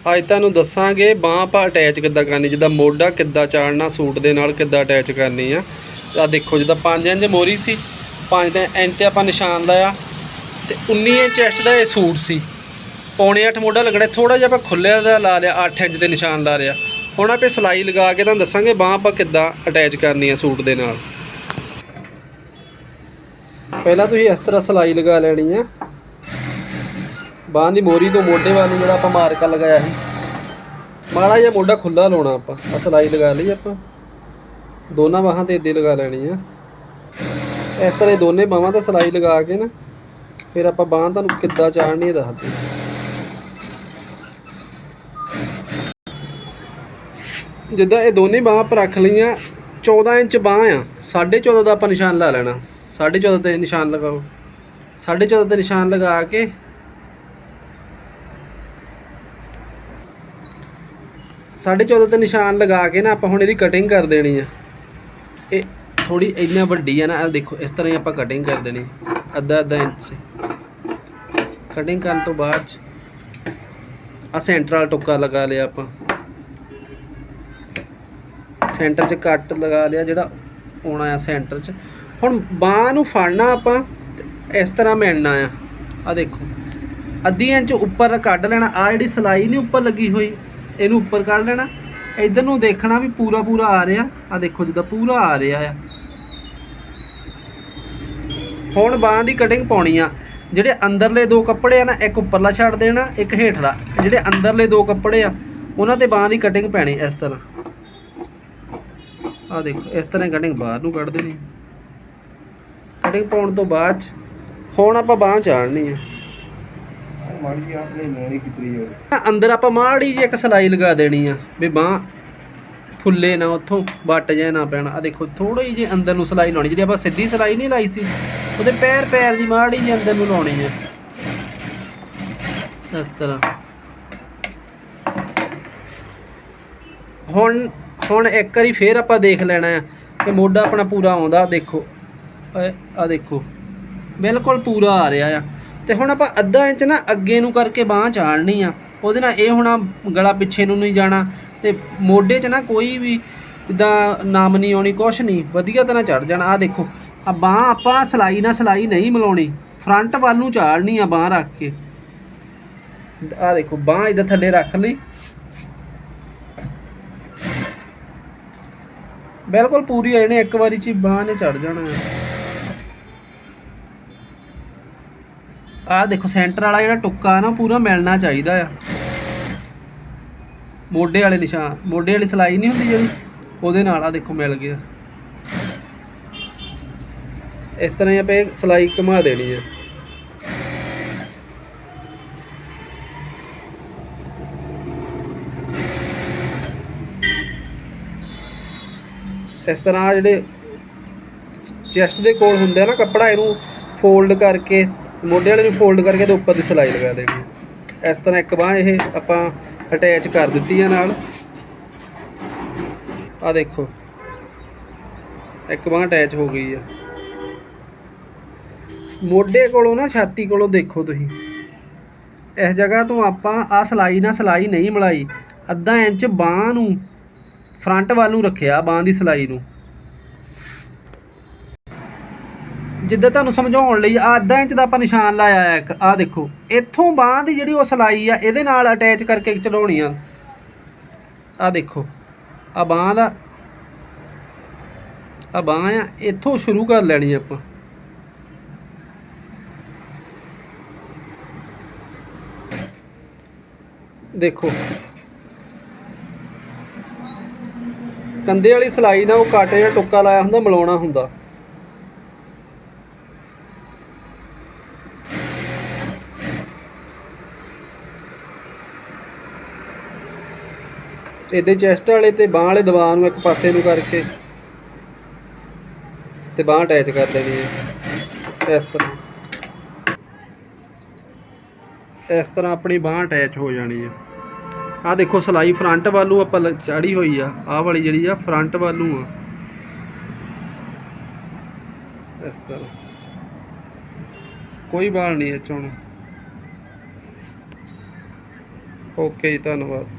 ਅੱਜ ਤੁਹਾਨੂੰ ਦੱਸਾਂਗੇ ਬਾਂਹ ਆਪਾਂ ਅਟੈਚ ਕਿੱਦਾਂ ਕਰਨੀ, ਜਿੱਦਾਂ ਮੋਢਾ ਕਿੱਦਾਂ ਚਾੜਨਾ, ਸੂਟ ਦੇ ਨਾਲ ਕਿੱਦਾਂ ਅਟੈਚ ਕਰਨੀ ਆ। ਆ ਦੇਖੋ, ਜਿੱਦਾਂ 5 ਇੰਚ ਮੋਰੀ ਸੀ 5 ਦੇ ਇੰਚ ਤੇ ਆਪਾਂ ਨਿਸ਼ਾਨ ਲਾਇਆ, ਤੇ 19 ਇੰਚ ਚੈਸਟ ਦਾ ਇਹ ਸੂਟ ਸੀ। ਪੌਣੇ 8 ਮੋਢਾ ਲੱਗਣਾ ਥੋੜਾ ਜਿਹਾ ਆਪਾਂ ਖੁੱਲਿਆ ਦਾ ਲਾ ਲਿਆ 8 ਇੰਚ ਦੇ ਨਿਸ਼ਾਨ ਲਾ ਲਿਆ। ਹੁਣ ਆਪੇ ਸਲਾਈ ਲਗਾ ਕੇ ਤੁਹਾਨੂੰ ਦੱਸਾਂਗੇ ਬਾਂਹ ਆਪਾਂ ਕਿੱਦਾਂ ਅਟੈਚ ਕਰਨੀ ਆ ਸੂਟ ਦੇ ਨਾਲ। ਪਹਿਲਾਂ ਤੁਸੀਂ ਇਸ ਤਰ੍ਹਾਂ ਸਲਾਈ ਲਗਾ ਲੈਣੀ ਆ। ਬਾਂਹ ਦੀ ਮੋਰੀ ਤੋਂ ਮੋਢੇ ਵੱਲ ਨੂੰ ਜਿਹੜਾ ਆਪਾਂ ਮਾਰਕਾ ਲਗਾਇਆ ਸੀ। ਮਾੜਾ ਜਿਹਾ ਮੋਢਾ ਖੁੱਲਾ ਲਾਉਣਾ ਆਪਾਂ। ਆ ਸਲਾਈ ਲਗਾ ਲਈ ਆਪਾਂ। ਦੋਨਾਂ ਬਾਹਾਂ ਤੇ ਇੱਦੇ ਲਗਾ ਲੈਣੀ ਆ। ਇਸ ਤਰ੍ਹਾਂ ਇਹ ਦੋਨੇ ਬਾਹਾਂ ਤੇ ਸਲਾਈ ਲਗਾ ਕੇ ਨਾ, ਫਿਰ ਆਪਾਂ ਬਾਂਹ ਤੁਹਾਨੂੰ ਕਿੱਦਾਂ ਚਾੜਨੀ ਹੈ ਦੱਸਦੇ ਜਿੱਦਾਂ ਇਹ ਦੋਨੇ ਬਾਹਾਂ ਪਰ ਰੱਖ ਲਈਆਂ 14 ਇੰਚ ਬਾਂਹ ਆ। 14.5 ਦਾ ਆਪਾਂ ਨਿਸ਼ਾਨ ਲਾ ਲੈਣਾ। 14.5 ਤੇ ਨਿਸ਼ਾਨ ਲਗਾਓ। 14.5 ਤੇ ਨਿਸ਼ਾਨ ਲਗਾ ਕੇ ਸਾਢੇ 14 ਤੇ ਨਿਸ਼ਾਨ ਲਗਾ ਕੇ ਨਾ ਆਪਾਂ ਹੁਣ ਇਹਦੀ ਕਟਿੰਗ ਕਰ ਦੇਣੀ ਆ। ਇਹ ਥੋੜੀ ਇੰਨਾ ਵੱਡੀ ਆ ਨਾ ਇਹ ਦੇਖੋ, ਇਸ ਤਰ੍ਹਾਂ ਹੀ ਆਪਾਂ ਕਟਿੰਗ ਕਰ ਦੇਣੀ। ਅੱਧਾ ਅੱਧਾ ਇੰਚ। ਕਟਿੰਗ ਕਰਨ ਤੋਂ ਬਾਅਦ ਚ ਆ ਸੈਂਟਰਲ ਟੁੱਕਾ ਲਗਾ ਲਿਆ ਆਪਾਂ। ਸੈਂਟਰ 'ਚ ਕੱਟ ਲਗਾ ਲਿਆ ਜਿਹੜਾ ਆਉਣਾ ਆ ਸੈਂਟਰ 'ਚ। ਹੁਣ ਬਾਹ ਨੂੰ ਫੜਨਾ ਆਪਾਂ ਇਸ ਤਰ੍ਹਾਂ ਮਿਲਣਾ ਆ। ਆ ਦੇਖੋ, ਅੱਧੀ ਇੰਚ ਉੱਪਰ ਕੱਢ ਲੈਣਾ। ਆ ਜਿਹੜੀ ਸਲਾਈ ਨਹੀਂ ਉੱਪਰ ਲੱਗੀ ਹੋਈ। ਇਹਨੂੰ ਉੱਪਰ ਕੱਢ ਲੈਣਾ। ਇਧਰ ਨੂੰ ਦੇਖਣਾ ਵੀ ਪੂਰਾ ਪੂਰਾ ਆ ਰਿਹਾ। ਆ ਦੇਖੋ ਜਿੱਦਾਂ ਪੂਰਾ ਆ ਰਿਹਾ ਆ। ਹੁਣ ਬਾਹਾਂ ਦੀ ਕਟਿੰਗ ਪਾਉਣੀ ਆ। ਜਿਹੜੇ ਅੰਦਰਲੇ ਦੋ ਕੱਪੜੇ ਆ ਨਾ, ਇੱਕ ਉੱਪਰਲਾ ਛੱਡ ਦੇਣਾ, ਇੱਕ ਹੇਠਲਾ। ਜਿਹੜੇ ਅੰਦਰਲੇ ਦੋ ਕੱਪੜੇ ਆ, ਉਹਨਾਂ ਤੇ ਬਾਹਾਂ ਦੀ ਕਟਿੰਗ ਪੈਣੀ ਇਸ ਤਰ੍ਹਾਂ। ਆ ਦੇਖੋ, ਇਸ ਤਰ੍ਹਾਂ ਕਟਿੰਗ ਬਾਹਰ ਨੂੰ ਕੱਢ ਦੇਣੀ ਕਟਿੰਗ ਪਾਉਣ ਤੋਂ ਬਾਅਦ 'ਚ ਹੁਣ ਆਪਾਂ ਬਾਹਾਂ ਚਾੜਨੀ ਆ। ਮਾੜੀ ਜਿਹੀ ਆਸ ਲਈ ਲੈਣੀ ਕਿਤਰੀ ਹੋਈ। ਅੰਦਰ ਆਪਾਂ ਮਾੜੀ ਜਿਹੀ ਇੱਕ ਸਲਾਈ ਲਗਾ ਦੇਣੀ ਆ, ਵੀ ਬਾਹ ਫੁੱਲੇ ਨਾ ਉੱਥੋਂ, ਵੱਟ ਜਾਏ ਨਾ ਪੈਣਾ। ਆ ਦੇਖੋ ਥੋੜੀ ਜਿਹੀ ਅੰਦਰ ਨੂੰ ਸਲਾਈ ਲਾਉਣੀ, ਜਿਹੜੀ ਆਪਾਂ ਸਿੱਧੀ ਸਲਾਈ ਨਹੀਂ ਲਾਈ ਸੀ, ਉਹਦੇ ਪੈਰ ਪੈਰ ਦੀ ਮਾੜੀ ਜਿਹੀ ਅੰਦਰ ਨੂੰ ਲਾਉਣੀ ਆ। ਇਸ ਤਰ੍ਹਾਂ। ਹੁਣ ਹੁਣ ਇੱਕ ਵਾਰੀ ਫੇਰ ਆਪਾਂ ਦੇਖ ਲੈਣਾ ਆ ਕਿ ਮੋਢਾ ਆਪਣਾ ਪੂਰਾ ਆਉਂਦਾ, ਦੇਖੋ। ਆ ਦੇਖੋ। ਬਿਲਕੁਲ ਪੂਰਾ ਆ ਰਿਹਾ ਆ। ਤੇ ਹੁਣ ਆਪਾਂ ਅੱਧਾ ਇੰਚ ਨਾ ਅੱਗੇ ਨੂੰ ਕਰਕੇ ਬਾਹ ਚਾੜਨੀ ਆ। ਉਹਦੇ ਨਾਲ ਇਹ ਹੋਣਾ ਗਲਾ ਪਿੱਛੇ ਨੂੰ ਨਹੀਂ ਜਾਣਾ। ਤੇ ਮੋਢੇ 'ਚ ਨਾ ਕੋਈ ਵੀ ਇਦਾਂ ਨਾਮ ਨਹੀਂ ਆਉਣੀ, ਕੁਛ ਨਹੀਂ। ਵਧੀਆ ਤਰ੍ਹਾਂ ਚੜ ਜਾਣਾ। ਆ ਦੇਖੋ ਆ ਬਾਹ ਆਪਾਂ ਸਲਾਈ ਨਾਲ ਸਲਾਈ ਨਹੀਂ ਮਿਲਾਉਣੀ। ਫਰੰਟ ਵੱਲ ਨੂੰ ਚਾੜਨੀ ਆ ਬਾਹ ਰੱਖ ਕੇ। ਆ ਦੇਖੋ, ਬਾਹ ਇਧਰ ਥੱਲੇ ਰੱਖ ਲਈ। ਬਿਲਕੁਲ ਪੂਰੀ ਆ, ਇਹਨੇ ਇੱਕ ਵਾਰੀ ਚ ਬਾਹ ਨੇ ਚੜ ਜਾਣਾ ਹੈ ਆਹ ਦੇਖੋ ਸੈਂਟਰ ਵਾਲਾ ਜਿਹੜਾ ਟੁੱਕਾ ਨਾ, ਪੂਰਾ ਮਿਲਣਾ ਚਾਹੀਦਾ ਆ। ਮੋਢੇ ਵਾਲੇ ਨਿਸ਼ਾਨ, ਮੋਢੇ ਵਾਲੀ ਸਲਾਈ ਨਹੀਂ ਹੁੰਦੀ ਜਿਹੜੀ, ਉਹਦੇ ਨਾਲ ਆ ਦੇਖੋ ਮਿਲ ਗਿਆ। ਇਸ ਤਰ੍ਹਾਂ ਹੀ ਆਪਾਂ ਇਹ ਸਲਾਈ ਘੁਮਾ ਦੇਣੀ ਹੈ ਇਸ ਤਰ੍ਹਾਂ ਆਹ ਜਿਹੜੇ ਚੈਸਟ ਦੇ ਕੋਲ ਹੁੰਦੇ ਆ ਨਾ ਕੱਪੜਾ, ਇਹਨੂੰ ਫੋਲਡ ਕਰਕੇ ਮੋਢੇ ਵਾਲੇ ਨੂੰ ਫੋਲਡ ਕਰਕੇ ਤੇ ਉੱਪਰ ਦੀ ਸਲਾਈ ਲਗਾ ਦੇਣੀ ਹੈ। ਇਸ ਤਰ੍ਹਾਂ ਇੱਕ ਬਾਹ ਇਹ ਆਪਾਂ ਅਟੈਚ ਕਰ ਦਿੱਤੀ ਆ ਨਾਲ। ਆ ਦੇਖੋ। ਇੱਕ ਬਾਹ ਅਟੈਚ ਹੋ ਗਈ ਆ। ਮੋਢੇ ਕੋਲੋਂ ਨਾ, ਛਾਤੀ ਕੋਲੋਂ ਦੇਖੋ ਤੁਸੀਂ। ਇਸ ਜਗ੍ਹਾ ਤੋਂ ਆਪਾਂ ਆ ਸਲਾਈ ਨਾਲ ਸਲਾਈ ਨਹੀਂ ਮਿਲਾਈ। ਅੱਧਾ ਇੰਚ ਬਾਹ ਨੂੰ ਫਰੰਟ ਵੱਲ ਨੂੰ ਰੱਖਿਆ, ਬਾਹ ਦੀ ਸਲਾਈ ਨੂੰ। ਜਿੱਦਾਂ ਤੁਹਾਨੂੰ ਸਮਝਾਉਣ ਲਈ ਆ ਅੱਧਾ ਇੰਚ ਦਾ ਆਪਾਂ ਨਿਸ਼ਾਨ ਲਾਇਆ ਹੈ ਇੱਕ ਆ ਦੇਖੋ। ਇੱਥੋਂ ਬਾਹ ਦੀ ਜਿਹੜੀ ਉਹ ਸਲਾਈ ਆ, ਇਹਦੇ ਨਾਲ ਅਟੈਚ ਕਰਕੇ ਚੜਾਉਣੀ ਆ। ਆ ਦੇਖੋ ਆ ਬਾਹ ਦਾ ਆ ਬਾਹ ਆ, ਇੱਥੋਂ ਸ਼ੁਰੂ ਕਰ ਲੈਣੀ ਆਪਾਂ। ਦੇਖੋ ਕੰਦੇ ਵਾਲੀ ਸਲਾਈ ਨਾਲ ਉਹ ਕਾਟੇ ਜਿਹੜਾ ਟੁੱਕਾ ਲਾਇਆ ਹੁੰਦਾ, ਮਿਲਾਉਣਾ ਹੁੰਦਾ। ਇਹਦੇ ਚੈਸਟ ਵਾਲੇ ਤੇ ਬਾਹ ਵਾਲੇ ਦਬਾਅ ਨੂੰ ਇੱਕ ਪਾਸੇ ਨੂੰ ਕਰਕੇ ਤੇ ਬਾਹ ਅਟੈਚ ਕਰ ਦੇਣੀ ਹੈ। ਇਸ ਤਰ੍ਹਾਂ। ਇਸ ਤਰ੍ਹਾਂ ਆਪਣੀ ਬਾਹ ਅਟੈਚ ਹੋ ਜਾਣੀ ਹੈ। ਆ ਦੇਖੋ ਸਲਾਈ ਫਰੰਟ ਵੱਲੋਂ ਆਪਾਂ ਚਾੜੀ ਹੋਈ ਆ। ਆਹ ਵਾਲੀ ਜਿਹੜੀ ਆ ਫਰੰਟ ਵੱਲੋਂ ਆ। ਇਸ ਤਰ੍ਹਾਂ। ਕੋਈ ਬਾਲ ਨਹੀਂ ਇਹ 'ਚ ਓਕੇ ਜੀ, ਧੰਨਵਾਦ।